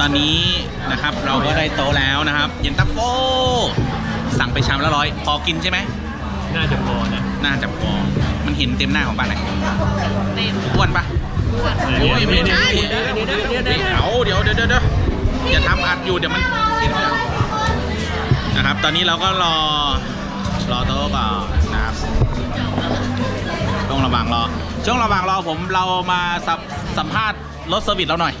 ตอนนี้นะครับเราก็ได้โต๊ะแล้วนะครับ เย็นตาโฟสั่งไปชามละร้อยพอกินใช่ไหมน่าจะพอนะน่าจะพอมันเห็นเต็มหน้าของป้าไหนเต็มอ้วนปะอ้วนโอ้ยไม่ใช่เดี๋ยวเดี๋ยวเดี๋ยวเดี๋ยวเดี๋ยวเอาเดี๋ยวเดี๋ยวเดี๋ยวเดี๋ยวอย่าทำอัดอยู่เดี๋ยวมันกินไม่ได้นะครับ ตอนนี้เราก็รอรอโต๊ะก่อนนะครับช่วงระหว่างรอช่วงระหว่างรอผมเรามาสัมสัมภาษณ์รถเซอร์วิสเราหน่อย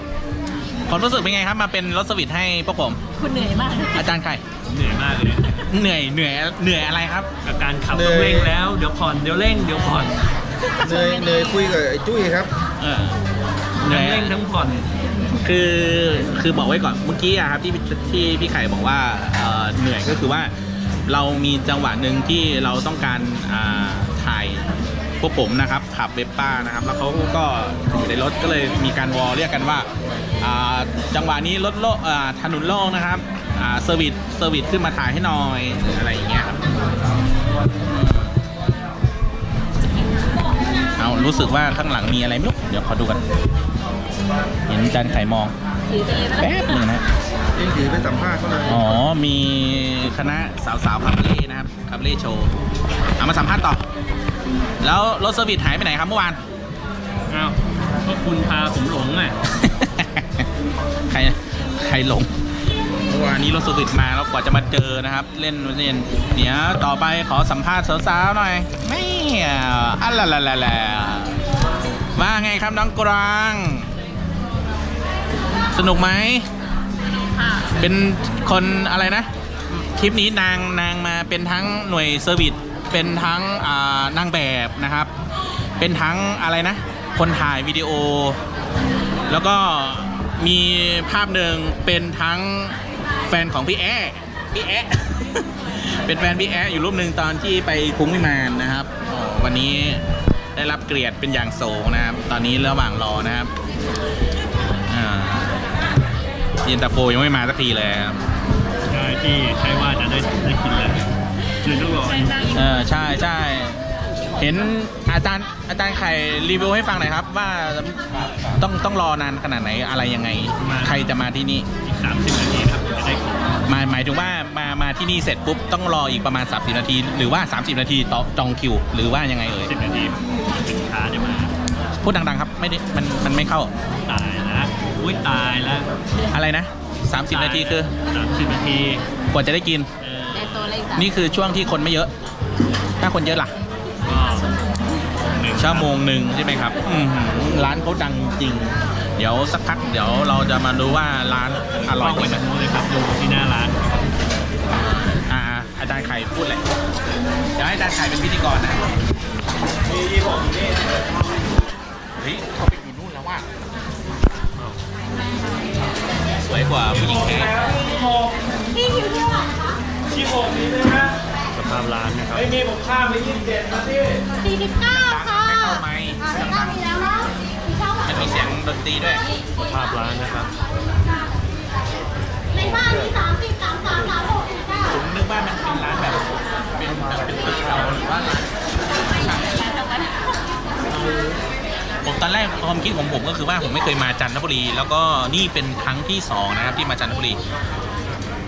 ความรู้สึกเป็นไงครับ มาเป็นรถเซอร์วิสให้พวกผม คุณเหนื่อยมากนะอาจารย์ใครเหนื่อยมากเลย เหนื่อยเหนื่อยเหนื่อยอะไรครับ กับการขับต้องเร่งแล้ว เดี๋ยวผ่อนเดี๋ยวเร่งเดี๋ยวผ่อนเนยเนยคุยกับไอ้จุ้ยครับเออเหนื่ทั้องยเร่งทั้งผ่อน คือคือบอกไว้ก่อนเมื่อกี้อะครับที่ที่พี่ไข่บอกว่าเอ่อเหนื่อยก็คือว่าเรามีจังหวะหนึ่งที่เราต้องการอ่าถ่ายพ วกผมนะครับขับเวปป้านะครับ แล้วเขาก็อยู่ในรถก็เลยมีการวอลเรียกกันว่าอ่าจังหวะนี้รถโลกอ่าถนนโล่งนะครับอ่าเซอร์วิสเซอร์วิสขึ้นมาถ่ายให้หน่อยอะไรอย่างเงี้ยครับเอารู้สึกว่าข้างหลังมีอะไรไม่รู้เดี๋ยวขอดูกัน เห็นจานไข่มองถือไปเลยนะแป๊บหนึงนะเอ็งถือไปสัมภาษณ์เขาหน่อยอ๋อ มีคณะสาวสาวๆคาเฟ่นะครับคาเฟ่โชว์ เอามาสัมภาษณ์ต่อ แล้วรถเซอร์วิสหายไปไหนครับเมื่อวาน อ้าวก็คุณพาผมหลงอะ ใครใครหลงเมื่อวานนี้รถเซอร์วิสมาแล้วกว่าจะมาเจอนะครับ เล่นเล่นเดี๋ยวต่อไปขอสัมภาษณ์สาวๆหน่อยไม่อะละละละละว่าไงครับน้องกราง สนุกไหมค่ะเป็นคนอะไรนะ คลิปนี้นางนางมาเป็นทั้งหน่วยเซอร์วิส เป็นทั้งอ่านางแบบนะครับ เป็นทั้งอะไรนะ คนถ่ายวิดีโอ แล้วก็มีภาพหนึ่งเป็นทั้งแฟนของพี่แอพี่แอเป็นแฟนพี่แออยู่รูปหนึ่งตอนที่ไปคุ้งวิมานนะครับ วันนี้ได้รับเกลียดเป็นอย่างสูงนะครับ ตอนนี้ระหว่างรอนะครับเย็นตาโฟยังไม่มาสักทีเลยครับใช่ที่ใช่ว่าจะได้ได้กินแล้ว ยวต้องรอใช่นั่งอีกเออใช่ใช่เห็นอาจารย์อาจารย์ไข่รีวิวให้ฟังหน่อยครับ ว่าต้องต้องรอนานขนาดไหนอะไรยังไง ใครจะมาที่นี่อีกสามสิบนาทีนะครับจะได้ของหมายหมายถึงว่ามามาที่นี่เสร็จปุ๊บต้องรออีกประมาณ 30 นาที หรือว่า 30 นาทีต่อจองคิว หรือว่ายังไงเอ่ยสิบนาทีสินค้าจะมาพูดดังๆครับไม่ได้มันมันไม่เข้าตายแล้วอุ้ยตายแล้วอะไรนะ 30 นาทีคือสามสิบนาทีกว่าจะได้กินเออได้ตัวเลยจ้ะนี่คือช่วงที่คนไม่เยอะ ถ้าคนเยอะล่ะ ก็หนึ่งชั่วโมงหนึ่งใช่ไหมครับอือหือร้านเขาดังจริง เดี๋ยวสักพักเดี๋ยวเราจะมาดูว่าร้านอร่อยกจริงไหมไปทางนู้นเลยครับดูที่หน้าร้าน อ่าอาจารย์ไข่พูดเลยเดี๋ยวให้อาจารย์ไข่เป็นพิธีกรนะเฮ้ยเขาไปอยู่นู่นแล้วว่ะสวยกว่าผู้หญิงแท้ สภาพร้านนะครับสี่สิบเก้าค่ะไม่เข้าไม้ดังๆมันมีเสียงดนตรีด้วยสภาพร้านนะครับในบ้านมีสามสิบสามสามสามหกสิบเก้าผมนึกว่ามันเป็นร้านแบบเป็นแบบเป็นตึกเก่าหรือว่าร้านผมตอนแรกความคิดของผมก็คือว่าผมไม่เคยมาจันทบุรี แล้วก็นี่เป็นครั้งที่สองนะครับที่มาจันทบุรี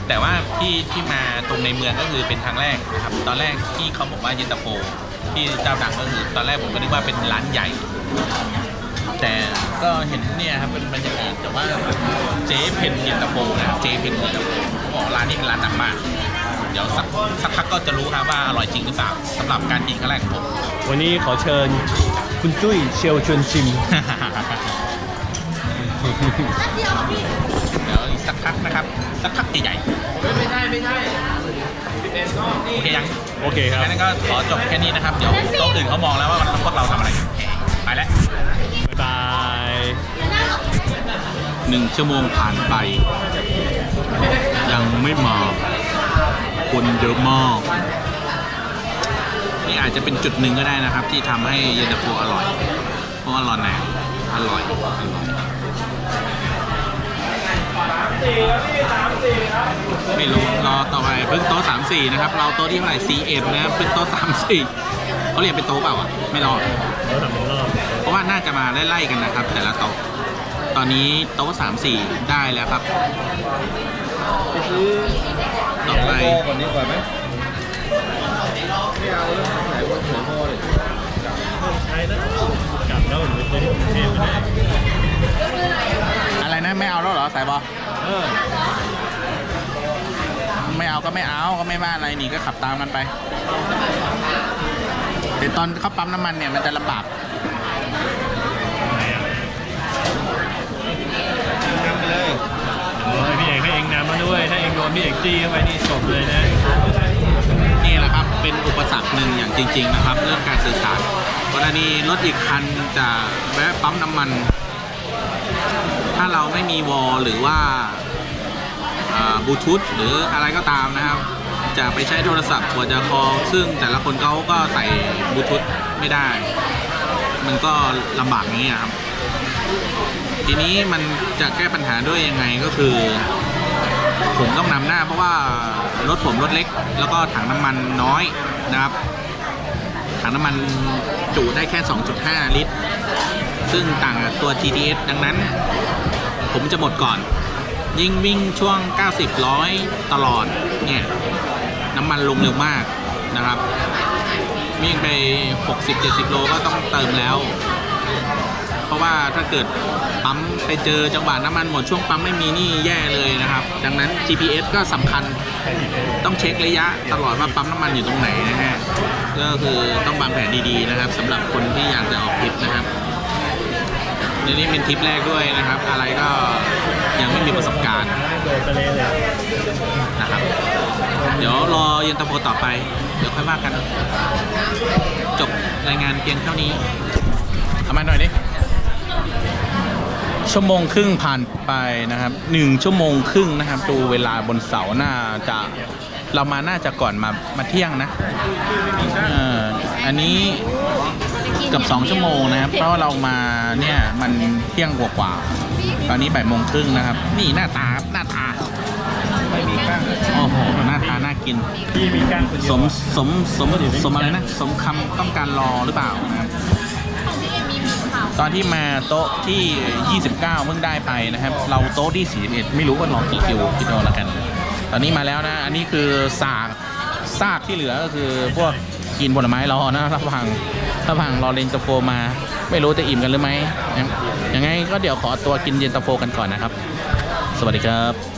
แต่ว่าที่ที่มาตรงในเมืองก็คือเป็นครั้งแรกนะครับ ตอนแรกที่เขาบอกว่าเย็นตาโฟที่เจ้าดังก็คือตอนแรกผมก็นึกว่าเป็นร้านใหญ่ แต่ก็เห็นเนี่ยครับเป็นบรรยากาศแต่ว่าเจ๊เพนเย็นตาโฟนะเจ๊เพนเย็นตาโฟเขาบอกร้านนี้เป็นร้านดังมาก เดี๋ยวสักสักพักก็จะรู้ครับว่าอร่อยจริงหรือเปล่าสำหรับการกินครั้งแรกของผมวันนี้ขอเชิญคุณจุ้ยเชลชวนชิมเดี๋ยว อีกสักพักนะครับ สักพักใหญ่ๆไม่ใช่ไม่ใช่โอเคยังโอเคครับ งั้นก็ขอจบแค่นี้นะครับ เดี๋ยวโต๊ะอื่นเขามองแล้วว่าพวกเราทำอะไรกันไปแล้วบ๊ายบายหนึ่งชั่วโมงผ่านไป ยังไม่มาคนเยอะมากนี่อาจจะเป็นจุดหนึ่งก็ได้นะครับ ที่ทำให้เย็นตาโฟอร่อย เพราะว่าร้อนแนวอร่อยอร่อย ไม่รู้รอต่อไปเพิ่งโต๊ะสามสี่นะครับ เราโต๊ะที่เท่าไหร่สี่เอ็ดนะครับเพิ่งโต๊ะสามสี่เขาเรียกเป็นโต๊ะเปล่าอะ ไม่รอดแล้วทำเป็นรอบเพราะว่าน่าจะมาไล่ๆกันนะครับ แต่ละโต๊ะตอนนี้โต๊ะสามสี่ได้แล้วครับไปซื้อต่อไปแหนมก่อนดีกว่าไหมไม่เอาแล้วไหนว่าเหนือโม่เลยใช้แล้วกลับแล้วหรือไปที่กรุงเทพไม่ได้อะไรนะไม่เอาแล้วเหรอสายบอ เออ ไม่เอาก็ไม่เอาก็ไม่ว่าอะไรนี่ก็ขับตามกันไป แต่ตอนเข้าปั๊มน้ำมันเนี่ยมันจะลำบากไหนอะนำไปเลยโอ้ยพี่เอกให้เองนำมาด้วย ถ้าเองโดนพี่เอกจี้เข้าไปนี่จบเลยนะ นี่แหละครับ เป็นอุปสรรคหนึ่งอย่างจริง ๆ นะครับ เรื่องการสื่อสารกรณีรถอีกคันจะแวะปั๊มน้ำมัน ถ้าเราไม่มีวอลหรือว่าบลูทูธหรืออะไรก็ตามนะครับ จะไปใช้โทรศัพท์กว่าจะคอซึ่งแต่ละคนเขาก็ใส่บลูทูธไม่ได้ มันก็ลำบากนี้ครับ ทีนี้มันจะแก้ปัญหาด้วยยังไงก็คือ ผมต้องนำหน้าเพราะว่ารถผมรถเล็ก แล้วก็ถังน้ำมันน้อยนะครับ ถังน้ำมันจุได้แค่ 2.5 ลิตร ซึ่งต่างกับตัว GTS ดังนั้น ผมจะหมดก่อน ยิ่งวิ่งช่วง 90ร้อยตลอด เนี่ย น้ำมันลงเร็วมากนะครับ วิ่งไป 60-70 โลก็ต้องเติมแล้ว เพราะว่าถ้าเกิดปั๊มไปเจอจังหวะน้ำมันหมดช่วงปั๊มไม่มีนี่แย่เลยนะครับ ดังนั้น GPS ก็สำคัญต้องเช็คระยะตลอดว่าปั๊มน้ำมันอยู่ตรงไหนนะฮะก็คือต้องวางแผนดีๆนะครับสำหรับคนที่อยากจะออกทริปนะครับในนี้เป็นทริปแรกด้วยนะครับ อะไรก็ยังไม่มีประสบการณ์นะครับ เดี๋ยวรอเย็นตาโฟต่อไป เดี๋ยวค่อยว่ากัน จบรายงานเพียงเท่านี้ เอามาหน่อยดิ ชั่วโมงครึ่งผ่านไปนะครับหนึ่งชั่วโมงครึ่งนะครับ ดูเวลาบนเสาน่าจะเรามาน่าจะก่อนมามาเที่ยงนะเอ่ออันนี้เกับสองชั่วโมงนะครับ เพราะว่าเรามาเนี่ยมันเที่ยงกว่าๆตอนนี้บ่ายโมงครึ่งนะครับ นี่หน้าตาครับหน้าตาไม่มีข้างโอ้โหหน้าตาน่ากินพี่มีก้านคนเดียวสมสมสมสมอะไรนะ สมคำต้องการรอหรือเปล่านะครับ ตอนที่มาโต๊ะที่ 29 เพิ่งได้ไปนะครับ เราโต๊ะที่ 41 ไม่รู้ว่ารอกี่คิวคิดเอาละกัน ตอนนี้มาแล้วนะ อันนี้คือซากซากที่เหลือก็คือพวกกินผลไม้รอนะระหว่างระหว่างรอเลนตาโฟมา ไม่รู้จะอิ่มกันหรือไม่ยังไงก็เดี๋ยวขอตัวกินเย็นตาโฟกันก่อนนะครับ สวัสดีครับ